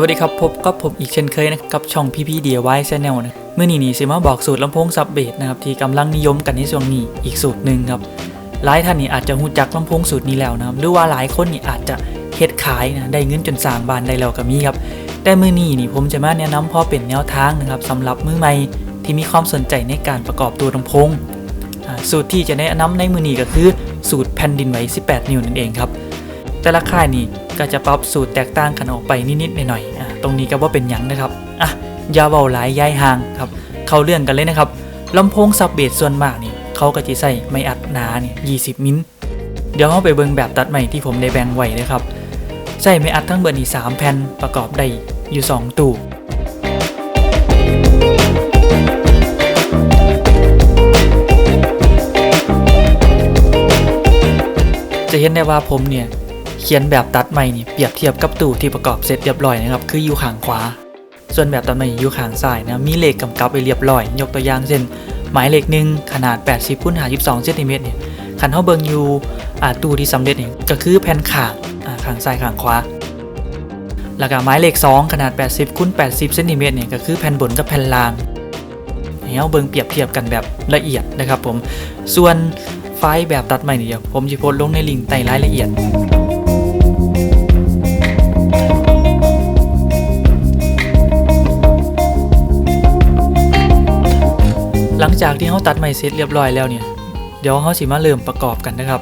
วัสดีครับพบกับผมอีกเช่นเคยนะครับกับช่องพี่พี่เดียไว้ชแนลนะเมื่อนี้นี่สิมาบอกสูตรลำโพงซับเบสนะครับที่กำลังนิยมกันในช่วงนี้อีกสูตรหนึ่งครับหลายท่านนี่อาจจะหูจักลำโพงสูตรนี้แล้วนะครับหรือว่าหลายคนนี่อาจจะเฮ็ดขายนะได้เงินจนสร้างบ้านได้แล้วก็มีครับแต่เมื่อนี้นี่ผมจะมาแนะนำพอเป็นแนวทางนะครับสำหรับมือใหม่ที่มีความสนใจในการประกอบตัวลำโพงสูตรที่จะแนะนำในมือนี้ก็คือสูตรแผ่นดินไหว 18 นิ้วนั่นเองครับ แต่ละค่ายนี่ก็จะปรับสูตรแตกต่างกันออกไปนิดๆหน่อยๆอะตรงนี้ก็ว่าเป็นยังนะครับอะยาเบาหลายย้ายห่างครับ เข้าเรื่องกันเลยนะครับลำโพงซับเบสส่วนมากนี่เขาก็จะใส่ไม่อัดหนานี่20 มิลเดี๋ยวเราไปเบิ่งแบบตัดใหม่ที่ผมได้แบ่งไว้นะครับใส่ไม่อัดทั้งเบอร์นี่3แผ่นประกอบได้อยู่ 2 ตู้จะเห็นได้ว่าผมเนี่ย เขียนแบบตัดใหม่นี่เปรียบเทียบกับตู้ที่ประกอบเสร็จเรียบร้อยนะครับคืออยู่ข้างขวา ส่วนแบบตัดใหม่อยู่ข้างซ้ายนะมีเลขกำกับไปเรียบร้อย ยกตัวอย่างเช่นหมายเลขหนึ่งขนาด 80คูณ52เซนติเมตรเนี่ยคันเฮาเบิงอยู่อ่าตู้ที่สำเร็จเนี่ยก็คือแผ่นข้างอ่าข้างซ้ายข้างขวาแล้วก็หมายเลข 2 ขนาด 80คูณ80เซนติเมตรเนี่ยก็คือแผ่นบนกับแผ่นล่างให้เฮาเบิ่งเปรียบเทียบกันแบบละเอียดนะครับผม ส่วนไฟล์แบบตัดใหม่เนี่ยเดี๋ยวผมจะโพสต์ลงในลิงก์ใต้รายละเอียด หลังจากที่เขาตัดไม้เสร็จเรียบร้อยแล้วเนี่ย เดี๋ยวเขาสิมาเริ่มประกอบกันนะครับ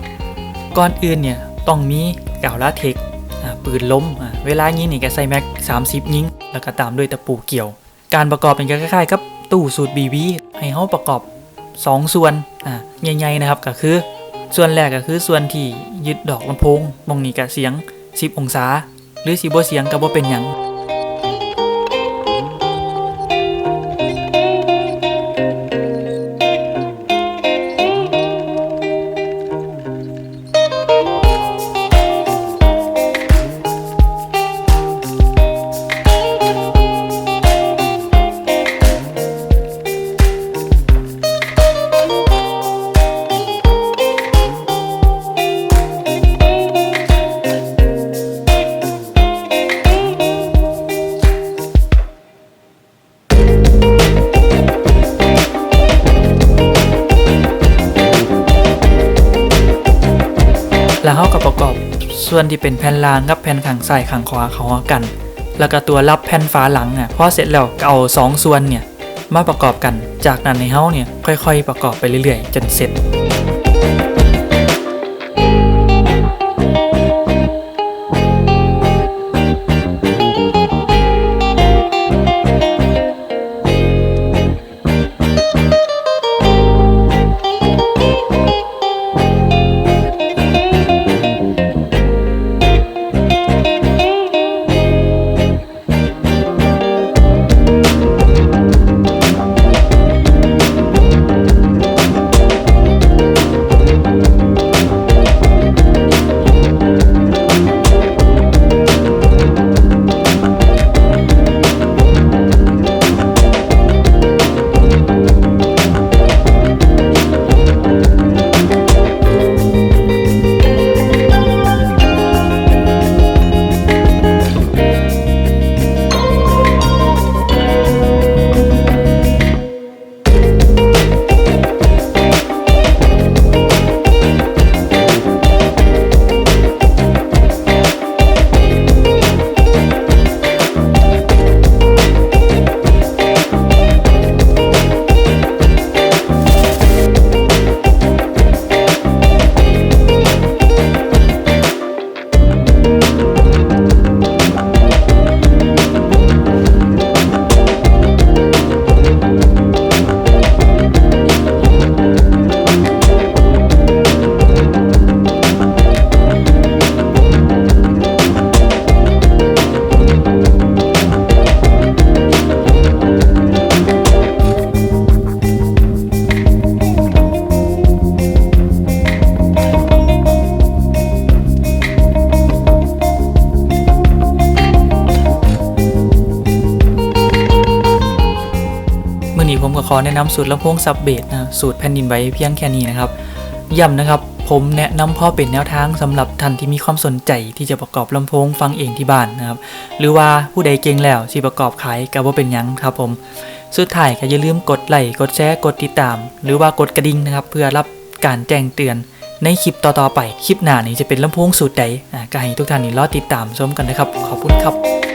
ก่อนอื่นเนี่ยต้องมีกาวลาเทคปืนล้ม เวลายิงนี่แกใส่แม็ก30 ยิง แล้วก็ตามด้วยตะปูเกี่ยว การประกอบเป็นก็คล้ายๆกับตู้สูตร BB ให้เขาประกอบ 2 ส่วนใหญ่ๆนะครับก็คือ ส่วนแรกก็คือส่วนที่ยึดดอกลำโพงมองนี่ก็เสียง 10 องศา หรือสิบ่เสียงก็บ่เป็นหยัง แล้วเขาก็ประกอบส่วนที่เป็นแผ่นล่างกับแผ่นข้างซ้ายข้างขวาเข้ากัน แล้วก็ตัวรับแผ่นฝาหลังอะพอเสร็จแล้วก็เอาสองส่วนเนี่ยมาประกอบกัน จากนั้นในเฮาเนี่ยค่อย ๆ ประกอบไปเรื่อยๆ จนเสร็จ อนี้ผมก็ขอแนะนำสูตรลำโพงซับเบสนะสูตรแผ่นดินไหวเพียงแค่นี้นะครับย้ำนะครับผมแนะนำพ่อเป็นแนวทางสำหรับท่านที่มีความสนใจที่จะประกอบลำโพงฟังเองที่บ้านนะครับ หรือว่าผู้ใดเก่งแล้วสิประกอบขายก็บ่เป็นยังครับผม สุดท้ายก็อย่าลืมกดไลค์กดแชร์กดติดตาม หรือว่ากดกระดิ่งนะครับ เพื่อรับการแจ้งเตือน ในคลิปต่อๆไป คลิปหน้านี้จะเป็นลำโพงสูตรใดอ่าก็ให้ทุกท่านนี่รอติดตามชมกันนะครับ ขอบคุณครับ